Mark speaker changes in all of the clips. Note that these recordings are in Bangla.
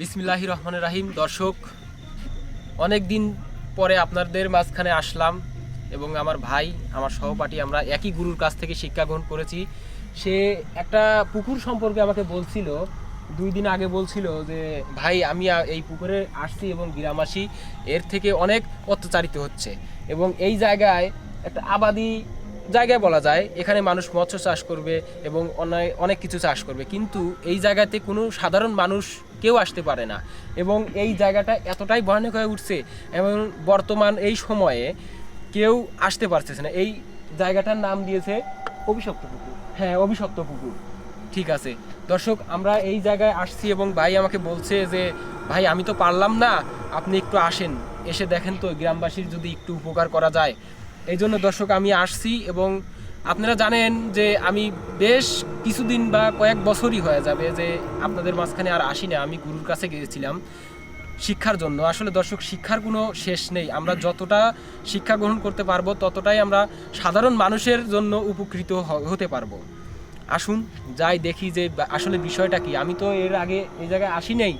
Speaker 1: বিসমিল্লাহি রহমান রাহিম। দর্শক অনেক দিন পরে আপনাদের মাঝখানে আসলাম এবং আমার ভাই, আমার সহপাঠী, আমরা একই গুরুর কাছ থেকে শিক্ষা গ্রহণ করেছি। সে একটা পুকুর সম্পর্কে আমাকে বলছিল, দুই দিন আগে বলছিল যে, ভাই, আমি এই পুকুরে আসছি এবং গ্রামাসী এর থেকে অনেক অত্যাচারিত হচ্ছে। এবং এই জায়গায় একটা আবাদি জায়গায় বলা যায়, এখানে মানুষ মৎস্য চাষ করবে এবং অনেক অনেক কিছু চাষ করবে। কিন্তু এই জায়গাতে কোনো সাধারণ মানুষ কেউ আসতে পারে না এবং এই জায়গাটা এতটাই ভয়ানক হয়ে উঠছে এবং বর্তমান এই সময়ে কেউ আসতে পারতেছে না। এই জায়গাটার নাম দিয়েছে
Speaker 2: অভিশপ্ত পুকুর।
Speaker 1: হ্যাঁ অভিশপ্ত পুকুর। ঠিক আছে। দর্শক, আমরা এই জায়গায় আসছি এবং ভাই আমাকে বলছে যে, ভাই, আমি তো পারলাম না, আপনি একটু আসেন। এসে দেখেন তো, গ্রামবাসীর যদি একটু উপকার করা যায়। এই জন্য দর্শক, আমি আসছি এবং আপনারা জানেন যে আমি বেশ কিছুদিন বা কয়েক বছরই হয়ে যাবে যে আপনাদের মাঝখানে আর আসি না। আমি গুরুর কাছে গিয়েছিলাম শিক্ষার জন্য। আসলে দর্শক, শিক্ষার কোনো শেষ নেই। আমরা যতটা শিক্ষা গ্রহণ করতে পারব, ততটাই আমরা সাধারণ মানুষের জন্য উপকৃত হতে পারব। আসুন, যাই দেখি যে আসলে বিষয়টা কি। আমি তো এর আগে এই জায়গায় আসি নেই।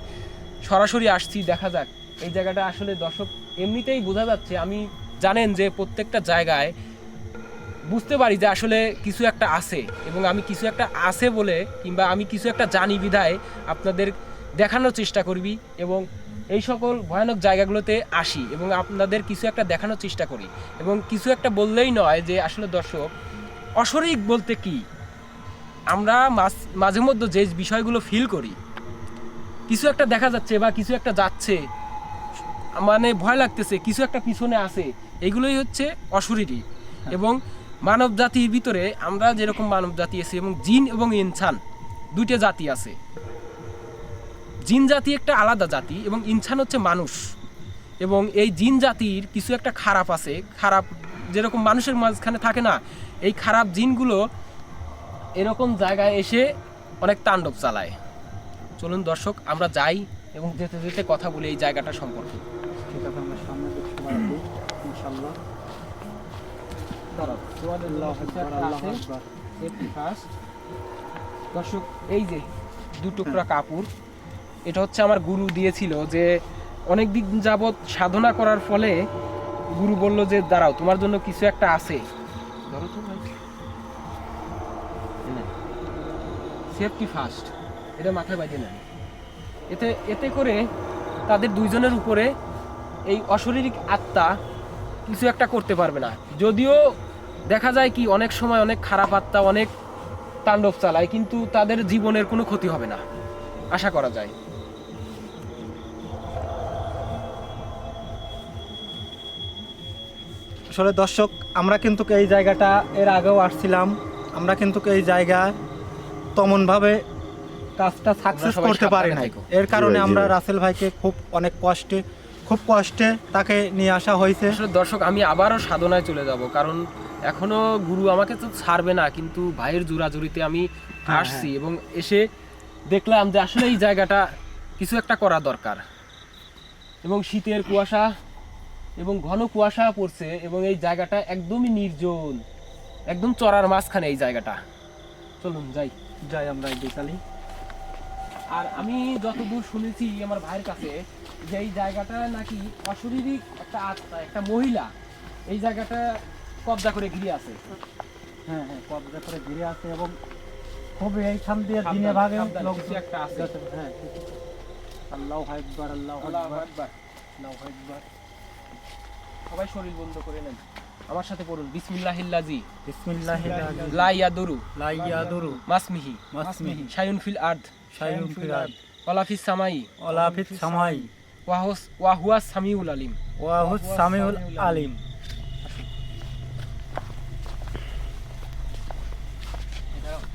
Speaker 1: সরাসরি আসছি, দেখা যাক। এই জায়গাটা আসলে দর্শক, এমনিতেই বোঝা যাচ্ছে আমি জানেন যে প্রত্যেকটা জায়গায় বুঝতে পারি যে আসলে কিছু একটা আছে এবং আমি কিছু একটা আছে বলে কিংবা আমি কিছু একটা জানি বিধায় আপনাদের দেখানোর চেষ্টা করবি এবং এই সকল ভয়ানক জায়গাগুলোতে আসি এবং আপনাদের কিছু একটা দেখানোর চেষ্টা করি এবং কিছু একটা বললেই নয় যে আসলে দর্শক, অশরিক বলতে কি? আমরা মাঝ- মধ্যে যে বিষয়গুলো ফিল করি, কিছু একটা দেখা যাচ্ছে বা কিছু একটা যাচ্ছে মানে ভয় লাগতেছে, কিছু একটা পিছনে আছে এগুলোই হচ্ছে অশরীরী। এবং মানব জাতির ভিতরে আমরা যেরকম মানব জাতি আছি এবং জিন এবং ইনসান, দুইটা জাতি আছে। জিন জাতি একটা আলাদা জাতি এবং ইনসান হচ্ছে মানুষ। এবং এই জিন জাতির কিছু একটা খারাপ আছে, খারাপ যেরকম মানুষের মাঝখানে থাকে না, এই খারাপ জিনগুলো এরকম জায়গায় এসে অনেক তাণ্ডব চালায়। চলুন দর্শক, আমরা যাই এবং যেতে যেতে কথা বলি এই জায়গাটা সম্পর্কে। দর্শক, এই যে দু টুকরা কাপড়, এটা হচ্ছে আমার গুরু দিয়েছিল যে অনেক দিন যাবৎ সাধনা করার ফলে গুরু বলল যে, দাঁড়াও, তোমার জন্য কিছু একটা আছে। সেফটি ফার্স্ট এটা মাথায় বাঁধে নেন। এতে এতে করে তাদের দুইজনের উপরে এই অশারীরিক আত্মা কিছু একটা করতে পারবে না। যদিও দেখা যায় কি অনেক সময় অনেক খারাপ আত্মা অনেক তাণ্ডব চালায় কিন্তু তাদের জীবনের কোনো ক্ষতি হবে না আশা করা যায়।
Speaker 2: আসলে দর্শক আমরা কিন্তু এই জায়গাটা এর আগেও আসছিলাম। আমরা কিন্তু এই জায়গায় তেমনভাবে কাজটা সাকসেস করতে পারি নাই এর কারণে আমরা রাসেল ভাইকে খুব অনেক কষ্টে খুব কষ্টে তাকে নিয়ে আসা হয়েছে।
Speaker 1: দর্শক আমি আবারও সাধনায় চলে যাব কারণ এখনও গুরু আমাকে তো ছাড়বে না কিন্তু ভাইয়ের জোরাজুরিতে আমি
Speaker 2: হ্যাঁ,
Speaker 1: আসছি এবং এসে দেখলাম যে আসলে এই জায়গাটা কিছু একটা করা দরকার। এবং শীতের কুয়াশা এবং ঘন কুয়াশা পড়ছে এবং এই জায়গাটা একদমই নির্জন একদম চড়ার মাঝখানে এই জায়গাটা। চলুন যাই।
Speaker 2: যাই আমরা বিকালি
Speaker 1: আর আমি যতদূর শুনেছি আমার ভাইয়ের কাছে যে এই জায়গাটা নাকি অশরীরিক একটা আত্মা একটা মহিলা। এই জায়গাটা কবজা করে ঘিরে আছে।
Speaker 2: হ্যাঁ হ্যাঁ কবজা করে ঘিরে আছে এবং খুব এইখান দিয়ে দিনে ভাগে
Speaker 1: একটা আছে।
Speaker 2: হ্যাঁ আল্লাহ আকবার আল্লাহ
Speaker 1: আল্লাহু
Speaker 2: আকবার।
Speaker 1: আল্লাহু আকবার। সবাই শরীর বন্ধ করে নেন। আমার সাথে পড়ুন। বিসমিল্লাহিল্লাজি।
Speaker 2: বিসমিল্লাহির
Speaker 1: লা ইয়াদুরু
Speaker 2: লা ইয়াদুরু
Speaker 1: মাসমিহি।
Speaker 2: মাসমিহি।
Speaker 1: শায়ুন ফিল আরদ।
Speaker 2: শাইউন ফিরাদ
Speaker 1: ওয়ালা ফিস সামাই।
Speaker 2: ওলাফিত সামাই।
Speaker 1: ওয়াহুস ওয়াহুয়া সামিউল আলিম।
Speaker 2: ওয়াহুস সামিউল আলিম
Speaker 1: আল্লাহু আকবার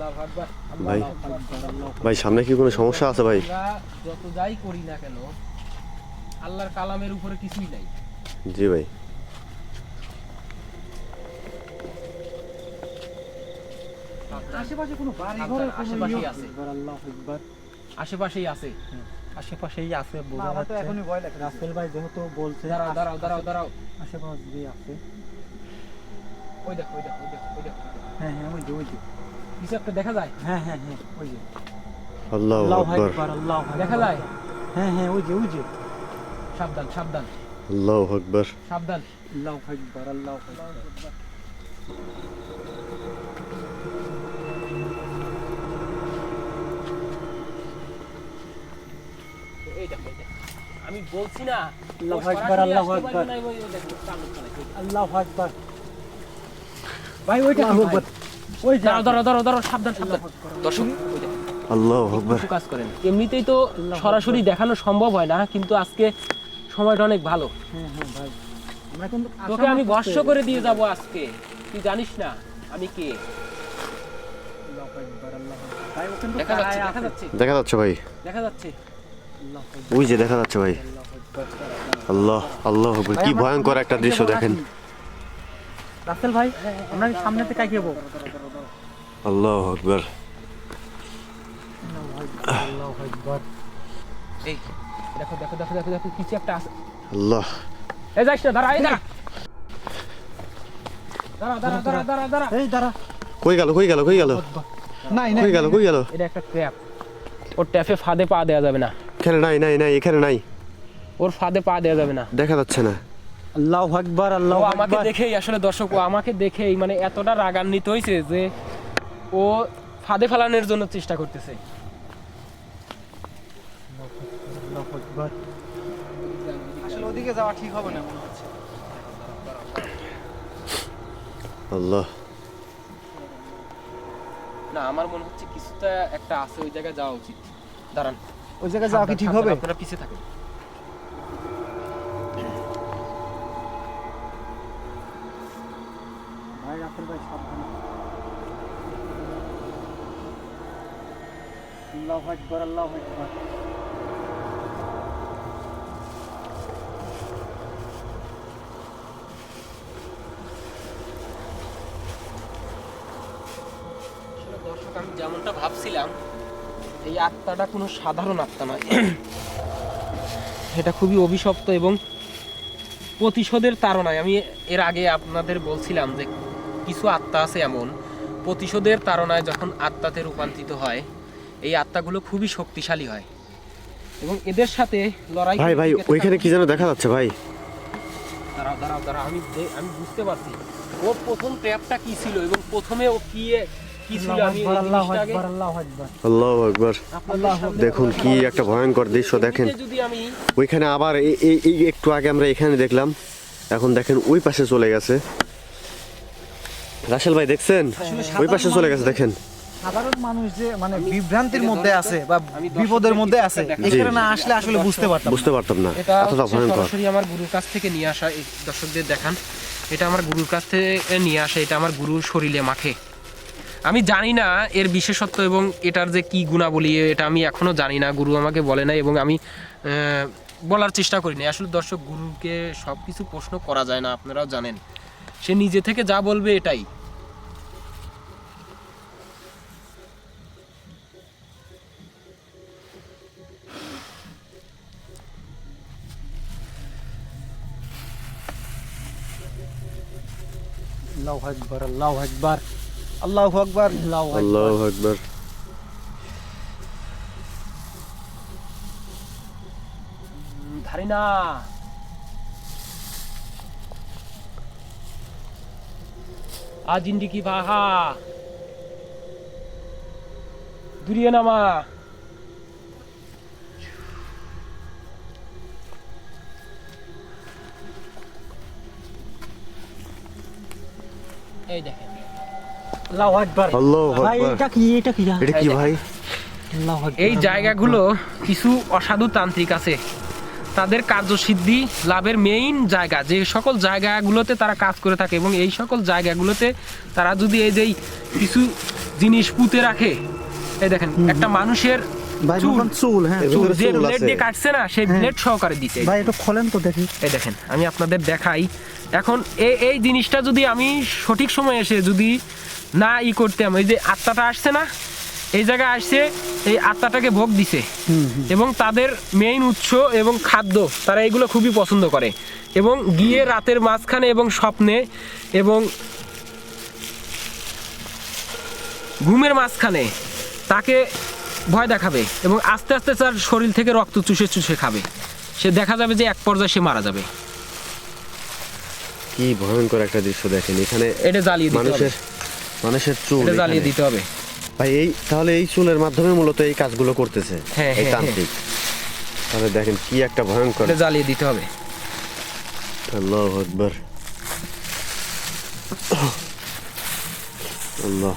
Speaker 3: ভাই।
Speaker 1: আল্লাহু আকবার, আল্লাহু আকবার।
Speaker 3: ভাই সামনে কি কোনো সমস্যা আছে ভাই?
Speaker 1: যত যাই করি না কেন আল্লাহর কালামের উপরে কিছুই নাই।
Speaker 3: জি ভাই।
Speaker 2: আশেপাশে কোনো বাড়ি
Speaker 1: ঘরের
Speaker 2: আশেপাশেই
Speaker 1: ইয়ে-
Speaker 2: আছে। আল্লাহ আকবার।
Speaker 1: আশেপাশেই আছে।
Speaker 2: আশেপাশেই আছে বোঝা যাচ্ছে। এখনই ভয় লাগে রাসেল ভাই যেহেতু বলছে
Speaker 1: দাঁড়াও দাঁড়াও দাঁড়াও দাঁড়াও।
Speaker 2: আশেপাশে আছে।
Speaker 1: ওই দেখো ওই দেখো ওই দেখো ওই দেখো।
Speaker 2: হ্যাঁ হ্যাঁ ওই যে ওই যে।
Speaker 1: কিছু একটা দেখা যায়?
Speaker 2: হ্যাঁ হ্যাঁ হ্যাঁ ওই যে।
Speaker 3: আল্লাহ
Speaker 2: আল্লাহু
Speaker 3: আকবার।
Speaker 2: আল্লাহু
Speaker 1: দেখা যায়?
Speaker 2: হ্যাঁ হ্যাঁ ওই যে ওই যে।
Speaker 1: সাবধান সাবধান।
Speaker 3: আল্লাহ আকবার।
Speaker 1: সাবধান।
Speaker 2: আল্লাহু আকবার আল্লাহু আকবার।
Speaker 1: আমি বলছি না
Speaker 2: আল্লাহু আকবার, আল্লাহু আকবার। আল্লাহু আকবার। ভাই ওইটা? ওই
Speaker 1: দাঁড়াও দাঁড়াও দাঁড়াও দাঁড়াও সাবধান সাবধান। দর্শক
Speaker 3: আল্লাহ
Speaker 1: কাজ করেন। এমনিতেই তো সরাসরি দেখানো সম্ভব হয় না কিন্তু আজকে সময়টা অনেক ভালো।
Speaker 2: হ্যাঁ হ্যাঁ
Speaker 1: তোকে আমি
Speaker 2: করতে-
Speaker 1: করে দিয়ে যাব আজকে। তুই জানিস না আমি কে?
Speaker 2: আল্লাহু আকবার, আল্লাহু আকবার। ভাই ও কিন্তু
Speaker 1: দেখা যাচ্ছে
Speaker 2: দাঁড়ায়
Speaker 1: দেখা
Speaker 2: আছে।
Speaker 1: যাচ্ছে।
Speaker 3: দেখা যাচ্ছে ভাই।
Speaker 1: দেখা যাচ্ছে।
Speaker 3: ওই যে দেখা যাচ্ছে ভাই।
Speaker 2: আল্লাহু
Speaker 3: আল্লাহ কি ভয়ঙ্কর একটা দৃশ্য দেখেন।
Speaker 2: রাসেল ভাই আমরা কি সামনে থেকে এগিয়ে যাব?
Speaker 3: আল্লাহ আকবার।
Speaker 2: আল্লাহু আকবার।
Speaker 1: এই দেখো দেখো দেখো দেখো দেখো কিছু একটা আছে।
Speaker 3: আল্লাহ।
Speaker 1: এই যাইস না দাঁড়া এই দাঁড়া। দাঁড়া দাঁড়া দাঁড়া দাঁড়া দাঁড়া
Speaker 2: এই দাঁড়া।
Speaker 3: কই গেল কই গেল কই গেল?
Speaker 2: নাই
Speaker 3: কই গেল কই গেল?
Speaker 1: এটা একটা ট্র্যাপ ওর ট্যাপে ফাঁদে পা দেওয়া যাবে না।
Speaker 3: এখানে নাই নাই নাই এখানে নাই।
Speaker 1: ওর ফাঁদে পা দেওয়া যাবে না।
Speaker 3: দেখা যাচ্ছে না।
Speaker 2: আল্লাহু আকবার আল্লাহু
Speaker 1: আমাকে দেখেই আসলে দর্শক ও আমাকে দেখেই মানে এতটা রাগান্বিত হয়েছে যে ও ফাঁদে ফেলানোর জন্য চেষ্টা করতেছে।
Speaker 2: আসলে ওদিকে যাওয়া ঠিক হবে না
Speaker 3: আল্লাহ।
Speaker 1: না আমার মনে হচ্ছে কিছুটা একটা আছে ওই জায়গায় যাওয়া উচিত। দাঁড়ান।
Speaker 2: ওই জায়গায় যাওয়া কি ঠিক হবে?
Speaker 1: আপনারা পিছে থাকেন।
Speaker 2: ভাই রাসেল ভাই সাবধানে। আল্লাহু আকবার আল্লাহু আকবার।
Speaker 1: যেমনটা ভাবছিলাম, এই আত্মাটা কোনো সাধারণ আত্মা নয়। এটা খুবই অভিশপ্ত এবং প্রতিশোধের তাড়নায়। আমি এর আগে আপনাদের বলছিলাম যে কিছু আত্মা আছে এমন, প্রতিশোধের তাড়নায় যখন আত্মাতে রূপান্তরিত হয় এই আত্মাগুলো খুবই শক্তিশালী হয়। এবং এদের সাথে লড়াই
Speaker 3: ভাই ভাই ওইখানে কি যেন দেখা যাচ্ছে ভাই?
Speaker 1: দাঁড়াও দাঁড়াও দাঁড়াও আমি আমি বুঝতে পারছি। ও প্রথম ট্র্যাপটা কি ছিল এবং প্রথমে ও কি কি ছিল? আমি এই
Speaker 2: আকবার আল্লাহু আকবার আল্লাহু আকবার।
Speaker 3: আল্লাহ আকবার।
Speaker 1: আপনাদের সামনে
Speaker 3: দেখুন কি একটা ভয়ঙ্কর দৃশ্য দেখেন।
Speaker 1: যদি আমি
Speaker 3: ওইখানে আবার এই একটু আগে আমরা এখানে দেখলাম এখন দেখেন ওই পাশে চলে গেছে। রাসেল ভাই দেখছেন? ওই পাশে চলে গেছে দেখেন।
Speaker 2: সাধারণ মানুষ যে মানে বিভ্রান্তির মধ্যে আছে বা
Speaker 1: আমি
Speaker 2: বিপদের মধ্যে আছে এখানে না আসলে আসলে বুঝতে পারতাম
Speaker 3: বুঝতে পারতাম না।
Speaker 1: এটা সরাসরি আমার গুরুর কাছ থেকে নিয়ে আসা এই দর্শকদের দেখান। এটা আমার গুরুর কাছ থেকে নিয়ে আসা এটা আমার গুরুর শরীরে মাখে আমি জানি না এর বিশেষত্ব এবং এটার যে কি গুণাবলী এটা আমি এখনও জানি না। গুরু আমাকে বলে নাই এবং আমি আহ, বলার চেষ্টা করিনি। আসলে দর্শক গুরুকে সব কিছু প্রশ্ন করা যায় না আপনারাও জানেন। সে নিজে থেকে যা বলবে এটাই।
Speaker 2: আল্লাহু আকবার আল্লাহু আকবার আল্লাহু আকবার আল্লাহু আকবার
Speaker 3: আল্লাহ আকবার
Speaker 1: উম, ধারি না আজ ইন্ডি এই দেখেন।
Speaker 2: আল্লাহু আকবার।
Speaker 3: আল্লাহু
Speaker 2: ভাই এটা কি এটা কি?
Speaker 3: এটা কি ভাই?
Speaker 1: এই জায়গাগুলো কিছু অসাধু তান্ত্রিক আছে। তাদের কার্যসিদ্ধি লাভের মেইন জায়গা। যে সকল জায়গাগুলোতে তারা কাজ করে থাকে এবং এই সকল জায়গাগুলোতে তারা যদি এই যে কিছু জিনিস পুঁতে রাখে এই দেখেন একটা মানুষের
Speaker 2: ভাই
Speaker 1: চুল।
Speaker 2: চুল হ্যাঁ
Speaker 1: চুল। যে ব্লেড দিয়ে কাটছে না সেই
Speaker 2: হ্যাঁ।
Speaker 1: ব্লেড সহকারে দিতে।
Speaker 2: ভাই একটু খোলেন তো দেখি।
Speaker 1: এই দেখেন আমি আপনাদের দেখাই। এখন এই এই জিনিসটা যদি আমি সঠিক সময় এসে যদি না ই করতাম এই যে আত্মাটা আসছে না এই জায়গায় আসছে এই আত্মাটাকে ভোগ দিছে। এবং তাদের মেইন উৎস এবং খাদ্য তারা এগুলো খুবই পছন্দ করে। এবং গিয়ে রাতের মাঝখানে এবং স্বপ্নে এবং ঘুমের মাঝখানে তাকে ভয় দেখাবে এবং আস্তে আস্তে তার শরীর থেকে রক্ত চুষে চুষে খাবে। সে দেখা যাবে যে এক পর্যায়ে সে মারা যাবে।
Speaker 3: কি ভয়ঙ্কর একটা দৃশ্য দেখেন এখানে
Speaker 1: এটা জ্বালিয়ে দিতে হবে।
Speaker 3: মানুষের মানুষের চুল
Speaker 1: এটা জ্বালিয়ে দিতে হবে।
Speaker 3: ভাই এই তাহলে এই চুলের মাধ্যমে মূলত এই কাজগুলো করতেছে
Speaker 1: হ্যাঁ,
Speaker 3: এই
Speaker 1: হ্যাঁ,
Speaker 3: তান্ত্রিক। তাহলে দেখেন কি একটা ভয়ঙ্কর।
Speaker 1: এটা জ্বালিয়ে দিতে হবে।
Speaker 3: আল্লাহ আকবর। আল্লাহ।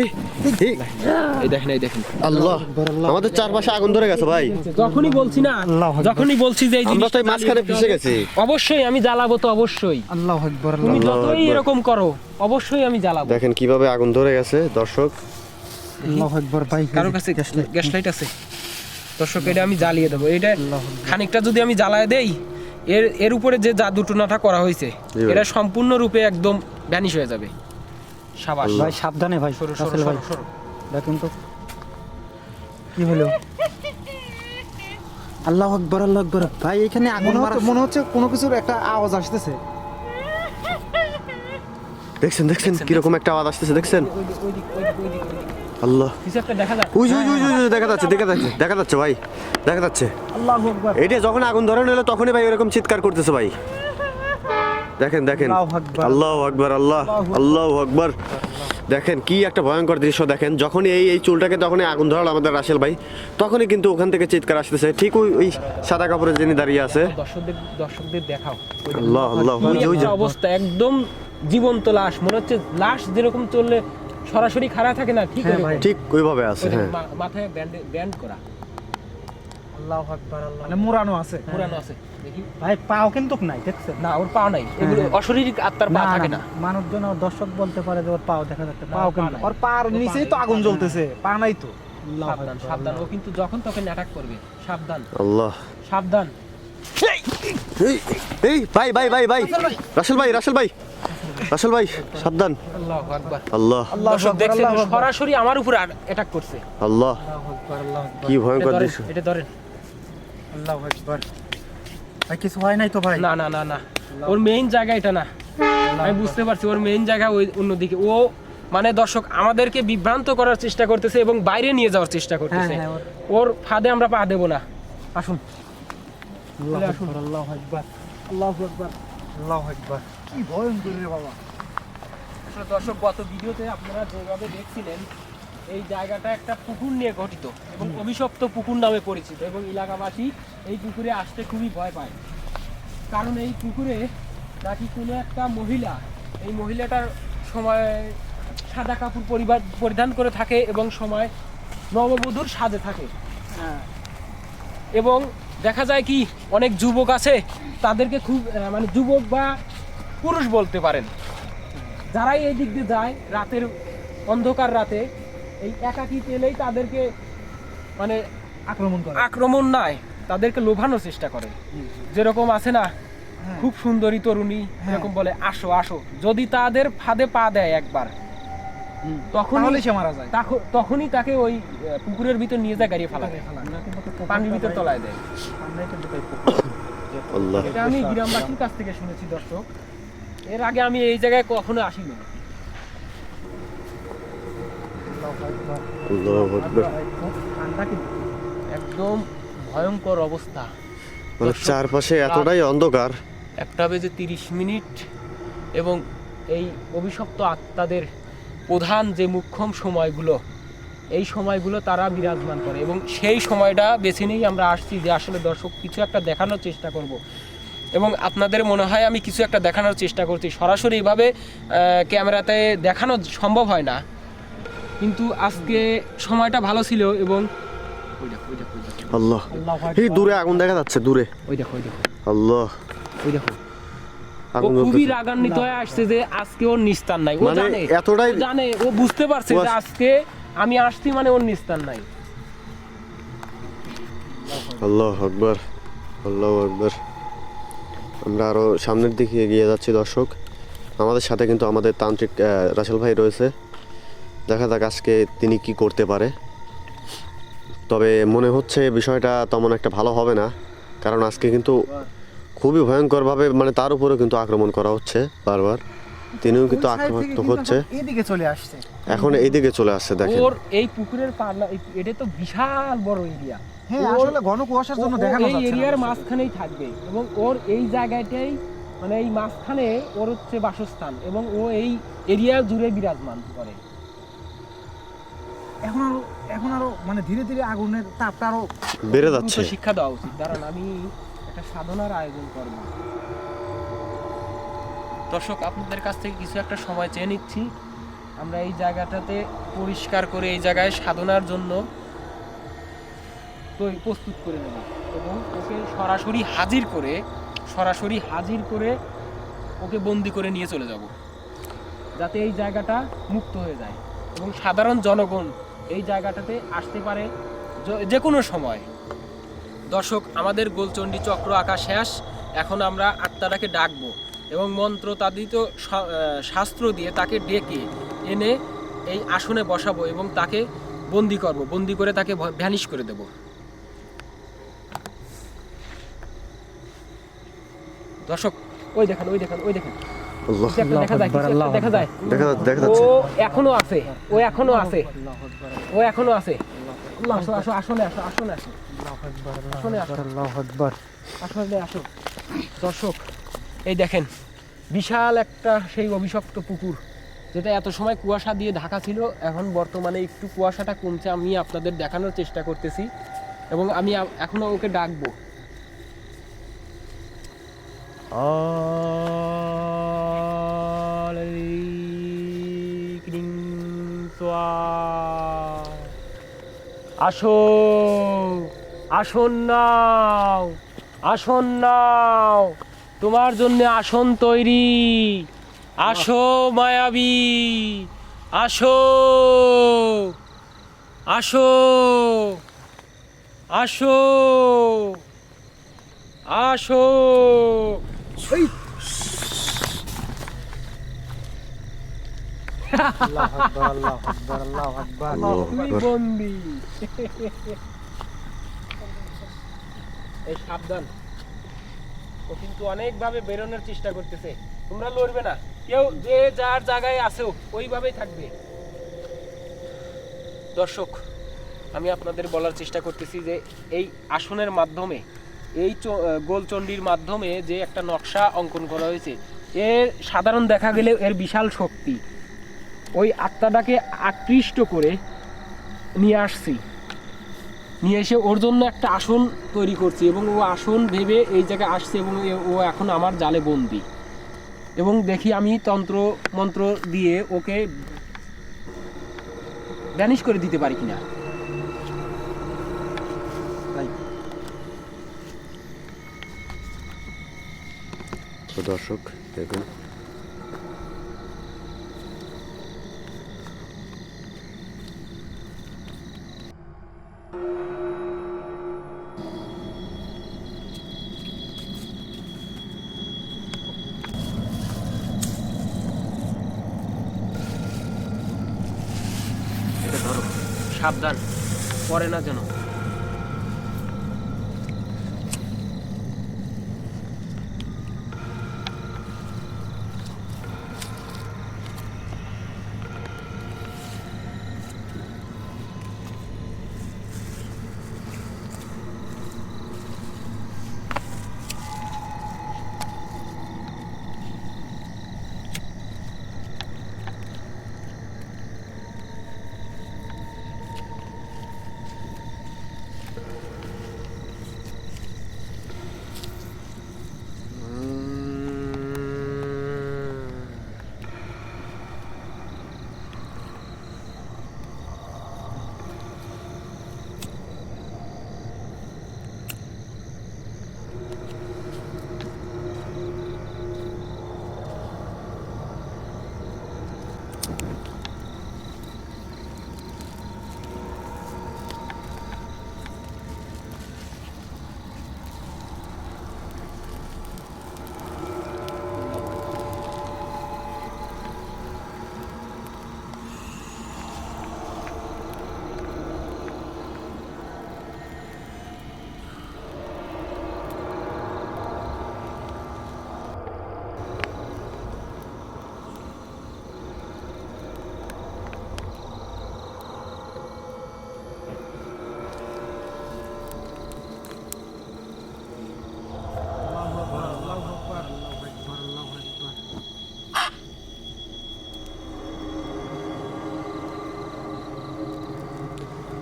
Speaker 3: এই, এই,
Speaker 1: এই দেখেন এই দেখেন।
Speaker 3: আল্লাহ। আমাদের চারপাশে আগুন ধরে গেছে ভাই।
Speaker 1: যখনই বলছি না যখনই বলছি যে
Speaker 3: আমরা তো মাঝখানে ফেসে গেছি।
Speaker 1: অবশ্যই আমি জ্বালাবো তো অবশ্যই।
Speaker 2: আল্লাহ আকবর
Speaker 1: তুমি যতই এরকম করো অবশ্যই আমি জ্বালাবো।
Speaker 3: দেখেন কীভাবে আগুন ধরে গেছে দর্শক।
Speaker 2: আল্লাহ আকবর ভাই
Speaker 1: কারোর কাছে গ্যাস লাইট। আছে? দর্শক এটা আমি জ্বালিয়ে দেবো। এটা খানিকটা যদি আমি জ্বালায় দেই এর এর উপরে যে জাদু টুনাটা করা হয়েছে
Speaker 3: জি।
Speaker 1: এটা সম্পূর্ণরূপে একদম ভ্যানিশ হয়ে যাবে। সাবাস।
Speaker 2: ভাই সাবধানে ভাই
Speaker 1: সরু সরু
Speaker 2: ভাই।
Speaker 1: সরু সরু।
Speaker 2: দেখুন তো কি হলো? আল্লাহ আকবর আল্লাহ আকবর। ভাই এখানে আগুন
Speaker 4: মনে হচ্ছে কোনো কিছুর একটা আওয়াজ আসতেছে।
Speaker 3: দেখছেন দেখছেন কীরকম একটা আওয়াজ আসতেছে দেখছেন। আল্লাহ।
Speaker 1: দেখা যায়
Speaker 3: উই উই উই উই, দেখা যাচ্ছে দেখা যাচ্ছে দেখা যাচ্ছে ভাই দেখা যাচ্ছে।
Speaker 2: আল্লাহ আকবর।
Speaker 3: এইটা যখন আগুন ধরে নিল তখনই ভাই এরকম চিৎকার করতেছে ভাই। দেখেন দেখেন।
Speaker 2: আল্লাহ আকবর।
Speaker 3: আল্লাহ আল্লাহ। আকবর। দেখেন কি একটা ভয়ঙ্কর দৃশ্য দেখেন। যখনই এই এই চুলটাকে তখনই আগুন ধরাল আমাদের রাসেল ভাই তখনই কিন্তু ওখান থেকে চিৎকার আসতেছে। ঠিক ওই ওই সাদা কাপড়ে যিনি দাঁড়িয়ে আছে।
Speaker 1: দর্শকদের দর্শকদের দেখাও।
Speaker 3: আল্লাহ আল্লাহ
Speaker 1: অবস্থা একদম জীবন্ত লাশ। মনে হচ্ছে লাশ যেরকম চললে সরাসরি খাড়া থাকে না ঠিক
Speaker 2: হ্যাঁ ভাই।
Speaker 3: ঠিক ওইভাবে আছে হ্যাঁ।
Speaker 1: মাথায় ব্যান্ড ব্যান্ড করা।
Speaker 2: আল্লাহ আকবর আল্লাহ
Speaker 4: মানে মোড়ানো আছে।
Speaker 1: পুরানো আছে। দেখি।
Speaker 2: ভাই পাও কিন্তু নাই দেখছেন?
Speaker 1: না ওর পা নাই। এগুলো অশরীরিক আত্মার পা থাকে না।
Speaker 2: মানুষজন ওর দর্শক বলতে পারে যে ওর পাও দেখা যাচ্ছে। পাও কিন্তু।
Speaker 4: আর পার নিচেই তো আগুন জ্বলতেছে। পা নাই তো।
Speaker 1: সাবধান সাবধান। ও কিন্তু যখন তখন অ্যাটাক করবে সাবধান।
Speaker 3: আল্লাহ।
Speaker 1: সাবধান।
Speaker 3: এই এই ভাই ভাই ভাই ভাই। রাসেল ভাই। রাসেল ভাই রাসেল ভাই। সাবধান।
Speaker 1: আল্লাহু আকবার।
Speaker 3: আল্লাহ।
Speaker 1: দেখছেন সরাসরি আমার উপর অ্যাটাক করছে।
Speaker 3: আল্লাহ।
Speaker 2: আল্লাহু আকবর, আল্লাহু আকবর,
Speaker 3: কি ভয়ঙ্কর দৃশ্য।
Speaker 1: এটা ধরেন।
Speaker 2: আল্লাহু আকবর। ভাই কিছু হয় নাই তো ভাই?
Speaker 1: না না না না। ওর মেইন জায়গা এটা না। আমি বুঝতে পারছি ওর মেইন জায়গা ওই অন্যদিকে। ও মানে দর্শক আমাদেরকে বিভ্রান্ত করার চেষ্টা করতেছে এবং বাইরে নিয়ে যাওয়ার চেষ্টা করতেছে।
Speaker 2: হ্যাঁ, ওর-
Speaker 1: ফাঁদে আমরা পা দেবো না। আসুন।
Speaker 2: আল্লাহু আল্লাহু
Speaker 1: আল্লাহু
Speaker 4: কি ভয়ঙ্কর রে বাবা।
Speaker 1: আসলে দর্শক গত ভিডিওতে আপনারা যেভাবে দেখছিলেন এই জায়গাটা একটা পুকুর নিয়ে গঠিত এবং অভিশপ্ত পুকুর নামে পরিচিত এবং এলাকাবাসী এই পুকুরে আসতে খুবই ভয় পায়। কারণ এই পুকুরে নাকি কোনো একটা মহিলা এই মহিলাটার সময় সাদা কাপড় পরিবার পরিধান করে থাকে এবং সময় নববধূর সাজে থাকে। এবং দেখা যায় কি অনেক যুবক আছে তাদেরকে খুব মানে যুবক বা পুরুষ বলতে পারেন। যারাই এই দিক দিয়ে যায় রাতের অন্ধকার রাতে এই একাকি পেলেই তাদেরকে মানে
Speaker 4: আক্রমণ করে।
Speaker 1: আক্রমণ নয় তাদেরকে লোভানোর চেষ্টা করে। যেরকম আছে না খুব সুন্দরী তরুণী এরকম বলে আসো আসো। যদি তাদের ফাঁদে পা দেয় একবার তখনই
Speaker 4: তাহলে সে মারা যায়।
Speaker 1: তখনই তাকে ওই পুকুরের ভিতর নিয়ে যায় গাড়িয়ে ফেলা পানির ভিতর তলায় দেয়। এটা আমি গ্রামবাসীর কাছ থেকে শুনেছি দর্শক। এর আগে আমি এই জায়গায় কখনো আসিনি
Speaker 3: আল্লাহ আকবর
Speaker 2: ঠান্ডা কিন্তু
Speaker 1: একদম ভয়ঙ্কর অবস্থা।
Speaker 3: মানে চারপাশে এতটাই অন্ধকার।
Speaker 1: একটা বেজে তিরিশ মিনিট এবং এই অভিশপ্ত আত্মাদের প্রধান যে মুখ্যম সময়গুলো এই সময়গুলো তারা বিরাজমান করে এবং সেই সময়টা বেছে নিয়েই আমরা আসছি যে আসলে দর্শক কিছু একটা দেখানোর চেষ্টা করব। এবং আপনাদের মনে হয় আমি কিছু একটা দেখানোর চেষ্টা করছি। সরাসরি এইভাবে ক্যামেরাতে দেখানো সম্ভব হয় না। কিন্তু আজকে সময়টা ভালো ছিল এবং ওই দেখো ওই দেখো ওই দেখো।
Speaker 3: আল্লাহ। এই দূরে আগুন দেখা যাচ্ছে দূরে।
Speaker 1: ওই দেখো ওই দেখো।
Speaker 3: আল্লাহ।
Speaker 1: ওই দেখো। ও খুবই রাগান্বিত হয়ে আসছে যে আজকে ওর নিস্তার নাই। ও
Speaker 3: মানে
Speaker 1: জানে
Speaker 3: এতটাই
Speaker 1: জানে ও বুঝতে পারছে যে আজকে আমি আসছি মানে ওর নিস্তার নাই।
Speaker 3: আল্লাহ আকবর আল্লাহ আকবর। আমরা আরও সামনের দিকে এগিয়ে যাচ্ছি দর্শক। আমাদের সাথে কিন্তু আমাদের তান্ত্রিক রাসেল ভাই রয়েছে। দেখা যাক আজকে তিনি কি করতে পারে। তবে মনে হচ্ছে বিষয়টা তেমন একটা ভালো হবে না কারণ আজকে কিন্তু খুবই ভয়ঙ্করভাবে মানে তার উপরেও কিন্তু আক্রমণ করা হচ্ছে বারবার। তিনিও কিন্তু
Speaker 4: কিন্তু
Speaker 3: হচ্ছে।
Speaker 4: এখন এদিকে চলে আসছে।
Speaker 3: এখন এইদিকে চলে আসছে দেখেন।
Speaker 1: ওর এই পুকুরের পাল্লা এটা তো বিশাল বড় এরিয়া
Speaker 4: হ্যাঁ আসলে ঘন কুয়াশার জন্য দেখানো
Speaker 1: এই
Speaker 4: যাচ্ছে না
Speaker 1: এরিয়ার। মাঝখানেই থাকবে এবং ওর এই জায়গাটাই মানে এই মাঝখানে ওর হচ্ছে বাসস্থান এবং ও এই এরিয়া জুড়ে বিরাজমান করে।
Speaker 4: এখন আরও এখন আরও মানে ধীরে ধীরে আগুনের তাপটা আরও
Speaker 3: বেড়ে যাচ্ছে।
Speaker 1: শিক্ষা দেওয়া উচিত। দাঁড়ান আমি একটা সাধনার আয়োজন করব। দর্শক আপনাদের কাছ থেকে কিছু একটা সময় চেয়ে নিচ্ছি। আমরা এই জায়গাটাতে পরিষ্কার করে এই জায়গায় সাধনার জন্য প্রস্তুত করে নেব এবং ওকে সরাসরি হাজির করে সরাসরি হাজির করে ওকে বন্দি করে নিয়ে চলে যাব। যাতে এই জায়গাটা মুক্ত হয়ে যায় এবং সাধারণ জনগণ এই জায়গাটাতে আসতে পারে য- কোনো সময়। দর্শক, আমাদের গোলচণ্ডী চক্র আঁকা শেষ। এখন আমরা আত্মাটাকে ডাকবো এবং মন্ত্র তাদিত শাস্ত্র দিয়ে তাকে ডেকে এনে এই আসনে বসাবো এবং তাকে বন্দি করব। বন্দি করে তাকে ভ্যানিশ করে দেব। দর্শক, ওই দেখেন ওই দেখেন ওই দেখেন। দেখা যায় দেখা ও এখনও আছে ও এখনও আছে ও এখনও আছে। আসো আসো আসলে আসো আসলে আসো আসলে আসলে আসো। দর্শক এই দেখেন বিশাল একটা সেই অভিশপ্ত পুকুর যেটা এত সময় কুয়াশা দিয়ে ঢাকা ছিল এখন বর্তমানে একটু কুয়াশাটা কমছে আমি আপনাদের দেখানোর চেষ্টা করতেছি এবং আমি আ- এখনও ওকে ডাকবো। আসো আসন নাও আসন নাও। তোমার জন্য আসন তৈরি। আসো মায়াবী, আসো আসো আসো আসো।
Speaker 3: আল্লাহু
Speaker 1: তুমি
Speaker 3: আকবার।
Speaker 1: বন্দি এই সাবধান। ও কিন্তু অনেকভাবে বেরোনোর চেষ্টা করতেছে। তোমরা লড়বে না। কেউ যে যার জায়গায় আছো ওইভাবেই থাকবে। দর্শক আমি আপনাদের বলার চেষ্টা করতেছি যে এই আসনের মাধ্যমে এই গোলচণ্ডীর মাধ্যমে যে একটা নকশা অঙ্কন করা হয়েছে এর সাধারণ দেখা গেলে এর বিশাল শক্তি। ওই আত্মাটাকে আকৃষ্ট করে নিয়ে আসছি। নিয়ে এসে ওর জন্য একটা আসন তৈরি করছি এবং ও আসন ভেবে এই জায়গায় আসছে এবং ও এখন আমার জালে বন্দি। এবং দেখি আমি তন্ত্র মন্ত্র দিয়ে ওকে ব্যানিশ করে দিতে পারি কিনা।
Speaker 3: দর্শক, দেখুন
Speaker 1: এটা ধরো সাবধান পরে না যেন।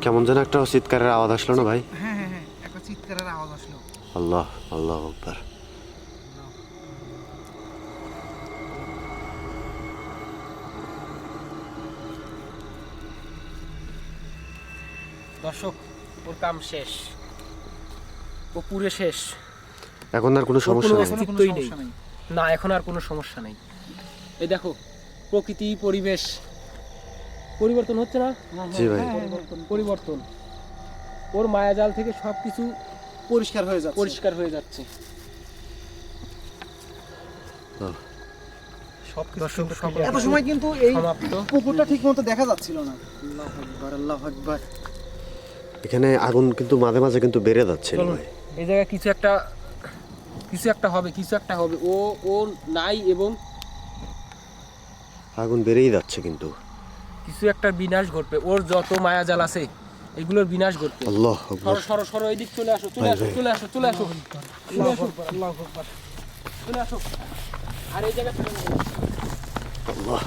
Speaker 3: কেমন যেন একটা চিৎকারের আওয়াজ আসলো না ভাই?
Speaker 4: হ্যাঁ হ্যাঁ হ্যাঁ একটা চিৎকারের আওয়াজ আসলো।
Speaker 3: আল্লাহ আল্লাহ আকবার।
Speaker 1: দর্শক ওর কাম শেষ। ও পুরে শেষ।
Speaker 3: এখন আর কোনো সমস্যা নেই।
Speaker 1: অস্তিত্বই নেই। না এখন আর কোনো সমস্যা নেই। এই দেখো প্রকৃতি পরিবেশ পরিবর্তন হচ্ছে না?
Speaker 3: জি ভাই।
Speaker 1: পরিবর্তন। ওর মায়াজাল থেকে সবকিছু
Speaker 4: পরিষ্কার হয়ে যাচ্ছে।
Speaker 1: পরিষ্কার হয়ে যাচ্ছে।
Speaker 3: হ্যাঁ।
Speaker 4: এত সময় কিন্তু এই পুকুরটা ঠিক মতো দেখা যাচ্ছিল না। আল্লাহ আকবার আল্লাহ আকবার।
Speaker 3: এখানে আগুন কিন্তু মাঝে মাঝে কিন্তু বেড়ে যাচ্ছে
Speaker 1: এই জায়গায় কিছু একটা কিছু একটা হবে কিছু একটা হবে। ও ও নাই এবং
Speaker 3: আগুন বেড়েই যাচ্ছে কিন্তু।
Speaker 1: কিছু একটা বিনাশ ঘটবে। ওর যত মায়া জাল আছে এগুলোর বিনাশ ঘটবে।
Speaker 3: আল্লাহ
Speaker 1: সরো সরো সরো এদিক চলে আসো চলে আসো চলে আসো চলে আসো। চলে আসো চলে আসো। আর এই জায়গা
Speaker 3: আল্লাহ।